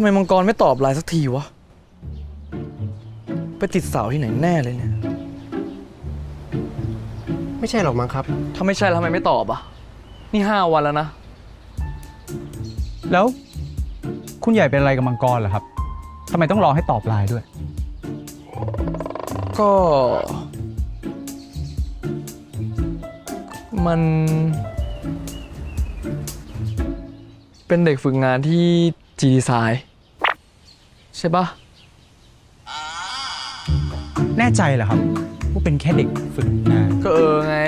ำไมมังกรไม่ตอบไลน์สักทีวะ ไปติดสาวที่ไหนแน่เลยเนี่ย ไม่ใช่หรอกมั้งครับ ถ้าไม่ใช่แล้วทำไมไม่ตอบอะ นี่ห้าวันแล้วนะ แล้ว คุณใหญ่เป็นอะไรกับมังกรเหรอครับทำไมต้องรอให้ตอบไลน์ด้วย ก็ มัน เป็นเด็กฝึกงานที่จีดีไซน์ ใช่ปะแน่ใจเหรอครับว่าเป็นแค่เด็กฝึกงานก็เออไง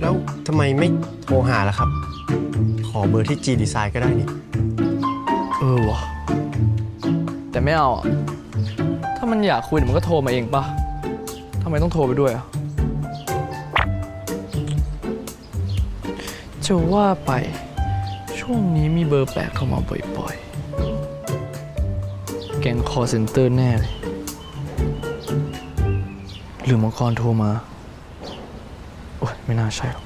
แล้วทำไมไม่โทรหาล่ะครับ ขอเบอร์ที่ G Design ก็ได้นี่ เออวะแต่ไม่เอาอะถ้ามันอยากคุยเดี๋ยวมันก็โทรมาเองปะทำไมต้องโทรไปด้วยอะจะว่าไปช่วงนี้มีเบอร์แปลกเข้ามาบ่อยๆ แกงคอเซ็นเตอร์แน่เลยหรือมังกรโทรมา โอ้ยไม่น่าใช่หรอก